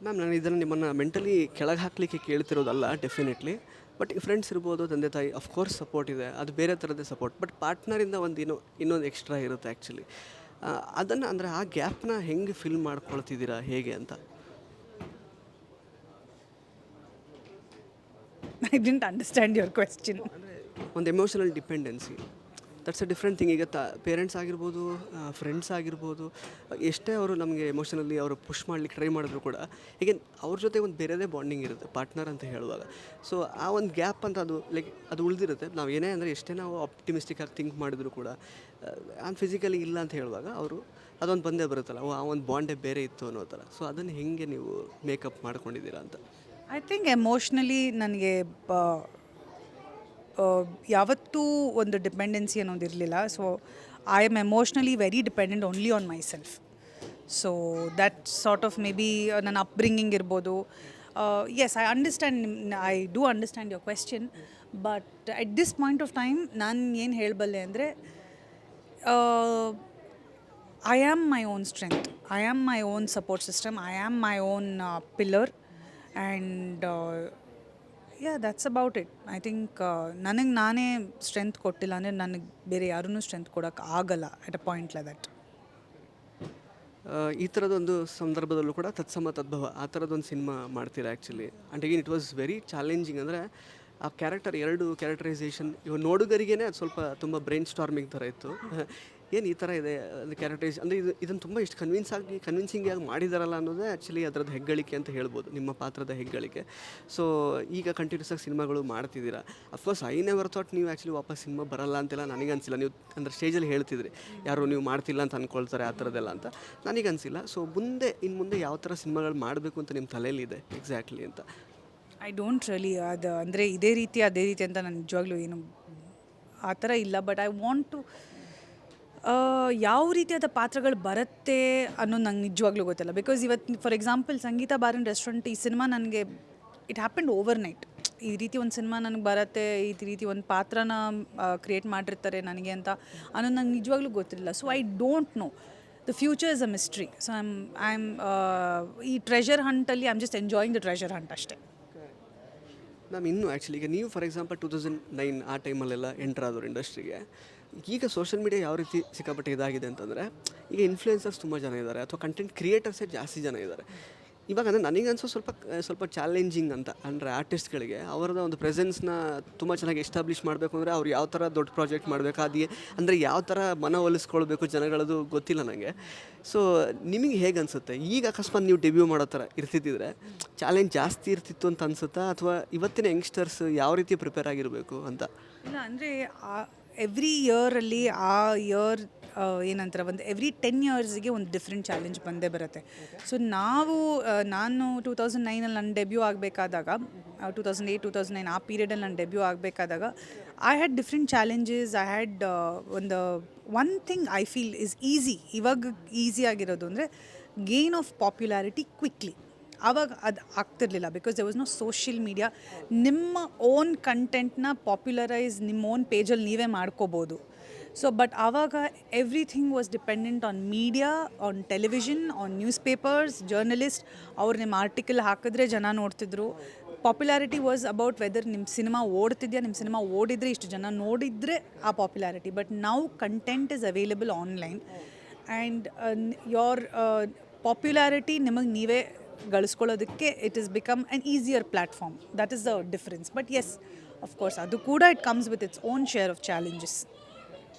Ma'am ನಾನು ಇದನ್ನು ನಿಮ್ಮನ್ನು ಮೆಂಟಲಿ ಕೆಳಗೆ ಹಾಕಲಿಕ್ಕೆ ಕೇಳ್ತಿರೋದಲ್ಲ ಡೆಫಿನೆಟ್ಲಿ ಬಟ್ ಫ್ರೆಂಡ್ಸ್ ಇರ್ಬೋದು ತಂದೆ ತಾಯಿ ಅಫ್ಕೋರ್ಸ್ ಸಪೋರ್ಟ್ ಇದೆ. ಅದು ಬೇರೆ ಥರದ್ದೇ ಸಪೋರ್ಟ್ ಬಟ್ ಪಾರ್ಟ್ನರಿಂದ ಒಂದು ಏನೋ ಇನ್ನೊಂದು ಎಕ್ಸ್ಟ್ರಾ ಇರುತ್ತೆ ಆ್ಯಕ್ಚುಲಿ ಅದನ್ನು ಅಂದರೆ ಆ ಗ್ಯಾಪ್ನ ಹೆಂಗೆ ಫಿಲ್ ಮಾಡ್ಕೊಳ್ತಿದ್ದೀರಾ ಹೇಗೆ ಅಂತ? I didn't understand your question ಒಂದು emotional dependency that's a different thing ಈಗ ತ ಪೇರೆಂಟ್ಸ್ ಆಗಿರ್ಬೋದು ಫ್ರೆಂಡ್ಸ್ ಆಗಿರ್ಬೋದು, ಎಷ್ಟೇ ಅವರು ನಮಗೆ ಎಮೋಷನಲ್ಲಿ ಅವರು ಪುಷ್ ಮಾಡ್ಲಿಕ್ಕೆ ಟ್ರೈ ಮಾಡಿದ್ರು ಕೂಡ ಹೀಗೆ ಅವ್ರ ಜೊತೆ ಒಂದು ಬೇರೆದೇ ಬಾಂಡಿಂಗ್ ಇರುತ್ತೆ ಪಾರ್ಟ್ನರ್ ಅಂತ ಹೇಳುವಾಗ. ಸೊ ಆ ಒಂದು ಗ್ಯಾಪ್ ಅಂತ ಅದು ಲೈಕ್ ಅದು ಉಳಿದಿರುತ್ತೆ. ನಾವು ಏನೇ ಅಂದರೆ ಎಷ್ಟೇ ನಾವು ಆಪ್ಟಿಮಿಸ್ಟಿಕ್ ಆಗಿ ಥಿಂಕ್ ಮಾಡಿದ್ರು ಕೂಡ ನಾನು ಫಿಸಿಕಲಿ ಇಲ್ಲ ಅಂತ ಹೇಳುವಾಗ ಅವರು ಅದೊಂದು ಬಂದೇ ಬರುತ್ತಲ್ಲ ಆ ಒಂದು ಬಾಂಡೇ ಬೇರೆ ಇತ್ತು ಅನ್ನೋ ಥರ. ಸೊ ಅದನ್ನು ಹೆಂಗೆ ನೀವು ಮೇಕಪ್ ಮಾಡ್ಕೊಂಡಿದ್ದೀರಾ ಅಂತ? ಐ ಥಿಂಕ್ ಎಮೋಷ್ನಲಿ ನನಗೆ ಯಾವತ್ತೂ ಒಂದು ಡಿಪೆಂಡೆನ್ಸಿ ಅನ್ನೋದು ಇರಲಿಲ್ಲ. So I am emotionally very dependent only on my self so that sort of may be ನನ್ನ ಅಪ್ಬ್ರಿಂಗಿಂಗ್ ಇರ್ಬೋದು. Yes I understand I do understand your question but at this point of time ನಾನು ಏನು ಹೇಳಬಲ್ಲೆ ಅಂದರೆ I am my own strength I am my own support system I am my own pillar pillar. And that's about it I think ನನಗೆ ನಾನೇ strength ಕೊಟ್ಟಿಲ್ಲ ಅಂದರೆ ನನಗೆ ಬೇರೆ ಯಾರೂ ಸ್ಟ್ರೆಂತ್ ಕೊಡೋಕ್ಕೆ ಆಗಲ್ಲ at a point like that ಈ ಥರದೊಂದು ಸಂದರ್ಭದಲ್ಲೂ ಕೂಡ ತತ್ಸಮ ತದ್ಭವ ಆ ಥರದೊಂದು ಸಿನಿಮಾ ಮಾಡ್ತೀರಾ actually and again it was very challenging ಅಂದರೆ ಆ ಕ್ಯಾರೆಕ್ಟರ್ ಎರಡು ಕ್ಯಾರೆಕ್ಟರೈಸೇಷನ್ ಇವಾಗ ನೋಡುಗರಿಗೇ ಅದು ಸ್ವಲ್ಪ ತುಂಬ ಬ್ರೈನ್ ಸ್ಟಾರ್ಮಿಂಗ್ ಥರ ಇತ್ತು. ಏನು ಈ ಥರ ಇದೆ, ಅದು ಕ್ಯಾರೆಕ್ಟರೈಸ್ ಅಂದರೆ ಇದು ಇದನ್ನು ತುಂಬ ಇಷ್ಟು ಕನ್ವಿನ್ಸ್ ಆಗಿ ಕನ್ವಿನ್ಸಿಂಗ್ ಆಗಿ ಮಾಡಿದಾರಲ್ಲ ಅನ್ನೋದೇ ಆ್ಯಕ್ಚುಲಿ ಅದರದ್ದು ಹೆಗ್ಗಳಿಕೆ ಅಂತ ಹೇಳ್ಬೋದು, ನಿಮ್ಮ ಪಾತ್ರದ ಹೆಗ್ಗಳಿಕೆ. ಸೊ ಈಗ ಕಂಟಿನ್ಯೂಸ್ ಆಗಿ ಸಿನಿಮಾಗಳು ಮಾಡ್ತಿದ್ದೀರಾ? Of course I never thought ನೀವು ಆ್ಯಕ್ಚುಲಿ ವಾಪಸ್ ಸಿನಿಮಾ ಬರಲ್ಲ ಅಂತೆಲ್ಲ, ನನಗೆ ಅನಿಸಿಲ್ಲ. ನೀವು ಅಂದರೆ ಸ್ಟೇಜಲ್ಲಿ ಹೇಳ್ತಿದ್ರಿ, ಯಾರು ನೀವು ಮಾಡ್ತಿಲ್ಲ ಅಂತ ಅಂದ್ಕೊಳ್ತಾರೆ ಆ ಥರದ್ದೆಲ್ಲ ಅಂತ. ನನಗೆ ಅನಿಸಿಲ್ಲ. ಸೊ ಮುಂದೆ ಇನ್ನು ಮುಂದೆ ಯಾವ ಥರ ಸಿನಿಮಾಗಳು ಮಾಡಬೇಕು ಅಂತ ನಿಮ್ಮ ತಲೆಯಲ್ಲಿದೆ ಎಕ್ಸಾಕ್ಟ್ಲಿ ಅಂತ? ಐ ಡೋಂಟ್ ರಿಯಲಿ ಅದು ಅಂದರೆ ಇದೇ ರೀತಿ, ಅದೇ ರೀತಿ ಅಂತ ನಾನು ನಿಜವಾಗ್ಲೂ ಏನು ಆ ಥರ ಇಲ್ಲ ಬಟ್ ಐ ವಾಂಟ್ ಟು ಯಾವ ರೀತಿಯಾದ ಪಾತ್ರಗಳು ಬರುತ್ತೆ ಅನ್ನೋದು ನಂಗೆ ನಿಜವಾಗ್ಲೂ ಗೊತ್ತಿಲ್ಲ. ಬಿಕಾಸ್ ಇವತ್ತು for example Sangeetha bar and restaurant ಈ ಸಿನಿಮಾ ನನಗೆ ಇಟ್ ಹ್ಯಾಪೆಂಡ್ ಓವರ್ ನೈಟ್ ಈ ರೀತಿ ಒಂದು ಸಿನಿಮಾ ನನಗೆ ಬರುತ್ತೆ, ಈ ರೀತಿ ಒಂದು ಪಾತ್ರನ ಕ್ರಿಯೇಟ್ ಮಾಡಿರ್ತಾರೆ ನನಗೆ ಅಂತ ಅನ್ನೋದು ನಂಗೆ ನಿಜವಾಗ್ಲೂ ಗೊತ್ತಿಲ್ಲ so I don't know the future is a mystery so I am I am ಈ treasure ಹಂಟಲ್ಲಿ I am just enjoying the treasure hunt ಅಷ್ಟೇ. ಮ್ಯಾಮ್ ಇನ್ನು ಆ್ಯಕ್ಚುಲಿ ಈಗ ನೀವು for example two thousand nine ಆ ಟೈಮಲ್ಲೆಲ್ಲ ಎಂಟರ್ ಆದವರು ಇಂಡಸ್ಟ್ರಿಗೆ ಈಗ ಸೋಷಿಯಲ್ ಮೀಡಿಯಾ ಯಾವ ರೀತಿ ಸಿಕ್ಕಾಪಟ್ಟೆ ಇದಾಗಿದೆ ಅಂತಂದರೆ, ಈಗ ಇನ್ಫ್ಲೂಯೆನ್ಸರ್ಸ್ ತುಂಬ ಜನ ಇದ್ದಾರೆ ಅಥವಾ ಕಂಟೆಂಟ್ ಕ್ರಿಯೇಟರ್ಸೇ ಜಾಸ್ತಿ ಜನ ಇದ್ದಾರೆ ಇವಾಗ ಅಂದರೆ ನನಗನ್ಸೋ ಸ್ವಲ್ಪ ಸ್ವಲ್ಪ ಚಾಲೆಂಜಿಂಗ್ ಅಂತ ಅಂದರೆ ಆರ್ಟಿಸ್ಟ್ಗಳಿಗೆ ಅವರದ ಒಂದು ಪ್ರೆಸೆನ್ಸ್ನ ತುಂಬ ಚೆನ್ನಾಗಿ ಎಸ್ಟಾಬ್ಲಿಷ್ ಮಾಡಬೇಕು ಅಂದರೆ ಅವ್ರು ಯಾವ ಥರ ದೊಡ್ಡ ಪ್ರಾಜೆಕ್ಟ್ ಮಾಡಬೇಕು, ಅದೇ ಅಂದರೆ ಯಾವ ಥರ ಮನವೊಲಿಸ್ಕೊಳ್ಬೇಕು ಜನಗಳದು ಗೊತ್ತಿಲ್ಲ ನನಗೆ ಸೊ ನಿಮಗೆ ಹೇಗೆ ಅನಿಸುತ್ತೆ? ಈಗ ಅಕಸ್ಮಾತ್ ನೀವು ಡೆಬ್ಯೂ ಮಾಡೋ ಥರ ಇರ್ತಿದ್ದಿದ್ರೆ ಚಾಲೆಂಜ್ ಜಾಸ್ತಿ ಇರ್ತಿತ್ತು ಅಂತ ಅನಿಸುತ್ತಾ ಅಥವಾ ಇವತ್ತಿನ ಯಂಗ್ಸ್ಟರ್ಸ್ ಯಾವ ರೀತಿ ಪ್ರಿಪೇರ್ ಆಗಿರಬೇಕು ಅಂತ? ಇಲ್ಲ, ಅಂದರೆ ಎವ್ರಿ ಇಯರಲ್ಲಿ ಆ ಇಯರ್ ಏನಂತಾರೆ, ಒಂದು ಎವ್ರಿ ಟೆನ್ ಇಯರ್ಸ್ಗೆ ಒಂದು ಡಿಫ್ರೆಂಟ್ ಚಾಲೆಂಜ್ ಬಂದೇ ಬರುತ್ತೆ. ಸೊ ನಾವು ನಾನು ಟೂ ತೌಸಂಡ್ ನೈನಲ್ಲಿ ನನ್ನ debut ಆಗಬೇಕಾದಾಗ two thousand eight two thousand nine ಆ ಪೀರಿಯಡಲ್ಲಿ ನಾನು debut ಆಗಬೇಕಾದಾಗ I had different challenges I had ಒಂದು one thing I feel is easy ಇವಾಗ ಈಸಿ ಆಗಿರೋದು ಅಂದರೆ ಗೇನ್ ಆಫ್ ಪಾಪ್ಯುಲಾರಿಟಿ ಕ್ವಿಕ್ಲಿ ಆವಾಗ ಅದು ಆಗ್ತಿರ್ಲಿಲ್ಲ because there was no social media ನಿಮ್ಮ ಓನ್ ಕಂಟೆಂಟ್ನ ಪಾಪ್ಯುಲರೈಸ್ ನಿಮ್ಮ ಓನ್ ಪೇಜಲ್ಲಿ ನೀವೇ ಮಾಡ್ಕೋಬೋದು. ಸೊ ಬಟ್ ಆವಾಗ everything was dependent on media on television on newspapers journalist ಅವ್ರು ನಿಮ್ಮ ಆರ್ಟಿಕಲ್ ಹಾಕಿದ್ರೆ ಜನ ನೋಡ್ತಿದ್ರು. ಪಾಪ್ಯುಲಾರಿಟಿ ವಾಸ್ ಅಬೌಟ್ ವೆದರ್ ನಿಮ್ಮ ಸಿನಿಮಾ ಓಡ್ತಿದ್ಯಾ ನಿಮ್ಮ ಸಿನಿಮಾ ಓಡಿದ್ರೆ ಇಷ್ಟು ಜನ ನೋಡಿದರೆ ಆ ಪಾಪ್ಯುಲಾರಿಟಿ ಬಟ್ ನಾವು content is available online and your popularity ನಿಮಗೆ ನೀವೇ ಗಳಿಸ್ಕೊಳ್ಳೋದಕ್ಕೆ it is become an easier platform that is the difference but yes of course ಅದು ಕೂಡ it comes with its own share of challenges